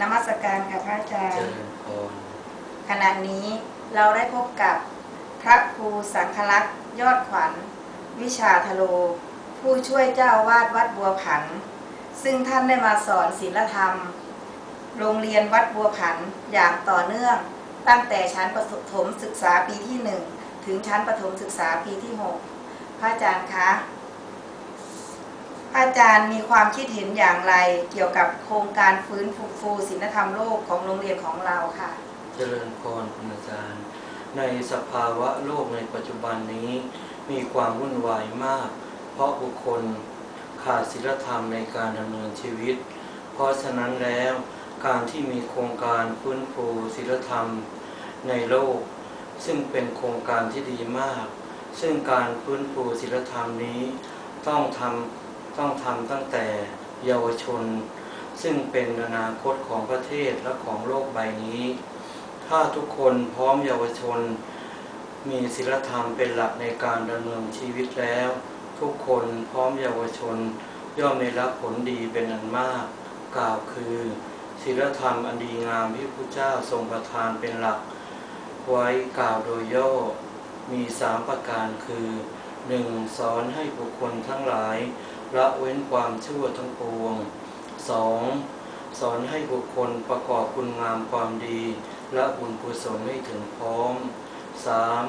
นมัสการค่ะพระอาจารเจย์ริญพรขณะนี้เราได้พบกับพระครูสังคลักษณ์ยอดขวัญ วิชาทโล ผู้ช่วยเจ้าอาวาดวัดบัวผัน ซึ่งท่านได้มาสอนศีลธรรม โรงเรียนวัดบัวผันอย่างต่อเนื่อง ตั้งแต่ชั้นประถมศึกษาปีที่หนึ่งถึงชั้นประถมศึกษาปีที่หกพระอาจารย์คะพ ระอาจารย์มีความคิดเห็นอย่างไรเกี่ยวกับโครงการฟื้นฟูศีลธรรมโลกของโรงเรียนของเราค่ะ เจริญพรคุณอาจารย์ ในสภาวะโลกในปัจจุบันนี้ มีความวุ่นวายมาก เพราะบุคคลขาดศีลธรรมในการดำเนินชีวิต เพราะฉะนั้นแล้วการที่มีโครงการฟื้นฟูศีลธรรมในโลก ซึ่งเป็นโครงการที่ดีมาก ซึ่งการฟื้นฟูศีลธรรมนี้ต้องทำ ต้องทำตั้งแต่เยาวชน ซึ่งเป็นอนาคตของประเทศและของโลกใบนี้ ถ้าทุกคนพร้อมเยาวชน มีศีลธรรมเป็นหลักในการดำเนินชีวิตแล้ว ทุกคนพร้อมเยาวชน ย่อมได้รับผลดีเป็นอันมาก กล่าวคือศีลธรรมอันดีงามที่พระเจ้าทรงประทานเป็นหลัก ไว้กล่าวโดยย่อมีสามประการคือ หนึ่งสอนให้บุคคลทั้งหลายละเว้นความชั่วทั้งปวงสองสอนให้บุคคลประกอบคุณงามความดีและบุญกุศลให้ถึงพร้อมสาม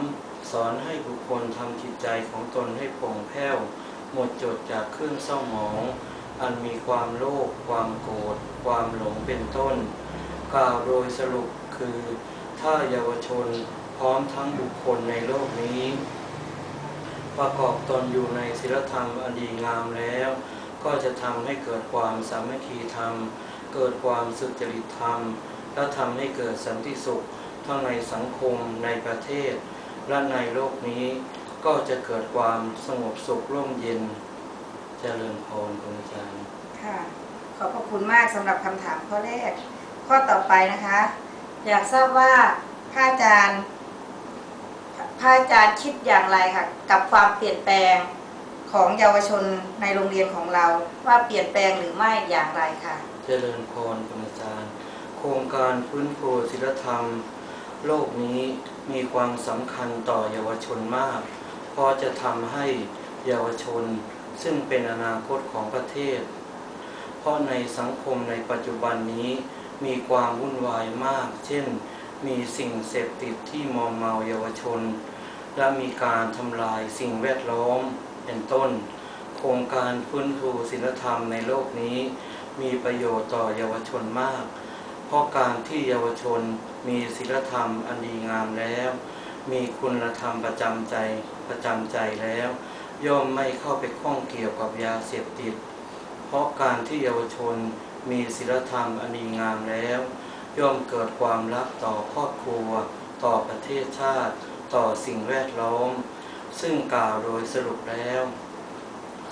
สอนให้บุคคลทำจิตใจของตนให้ผ่องแผ้ว หมดจดจากเครื่องเศร้าหมอง อันมีความโลภความโกรธความหลงเป็นต้น กล่าวโดยสรุปคือ ถ้าเยาวชนพร้อมทั้งบุคคลในโลกนี้ ประกอบตนอยู่ในศีลธรรมอันดีงามแล้ว ก็จะทำให้เกิดความสามัคคีธรรม เกิดความสุจริตธรรม และทำให้เกิดสันติสุข ทั้งในสังคมในประเทศ และในโลกนี้ก็จะเกิดความสงบสุขร่มเย็นเจริญพรคุณอาจารย์ค่ะขอบพระคุณมากสำหรับคำถามข้อแรก ข้อต่อไปนะคะ อยากทราบว่าพระอาจารย์ พระอาจารย์คิดอย่างไรค่ะ กับความเปลี่ยนแปลงของเยาวชนในโรงเรียนของเรา ว่าเปลี่ยนแปลงหรือไม่อย่างไรค่ะ เจริญพรคุณอาจารย์ โครงการฟื้นฟูศิลธรรม โลกนี้มีความสำคัญต่อเยาวชนมากเพราะจะทำให้เยาวชน ซึ่งเป็นอนาคตของประเทศ เพราะในสังคมในปัจจุบันนี้มีความวุ่นวายมาก เช่น มีสิ่งเสพติดที่มอมเมาเยาวชน และมีการทำลายสิ่งแวดล้อมเป็นต้น โครงการฟื้นฟูศิลธรรมในโลกนี้ มีประโยชน์ต่อเยาวชนมาก เพราะการที่เยาวชนมีศีลธรรมอันดีงามแล้ว มีคุณธรรมประจำใจประจำใจแล้ว ย่อมไม่เข้าไปข้องเกี่ยวกับยาเสพติด เพราะการที่เยาวชนมีศีลธรรมอันดีงามแล้ว ย่อมเกิดความรักต่อครอบครัว ต่อประเทศชาติ ต่อสิ่งแวดล้อม ซึ่งกล่าวโดยสรุปแล้ว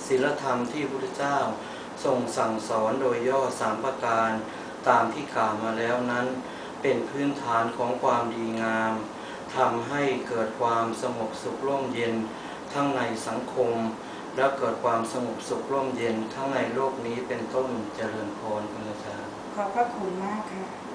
ศีลธรรมที่พระพุทธเจ้าทรงสั่งสอนโดยย่อสามประการ ตามที่กล่าวมาแล้วนั้น เป็นพื้นฐานของความดีงามทำให้เกิดความสงบสุขร่มเย็นทั้งในสังคม และเกิดความสงบสุขร่มเย็นทั้งในโลกนี้เป็นต้นเจริญพรคุณอาจารย์ขอบพระคุณมากค่ะ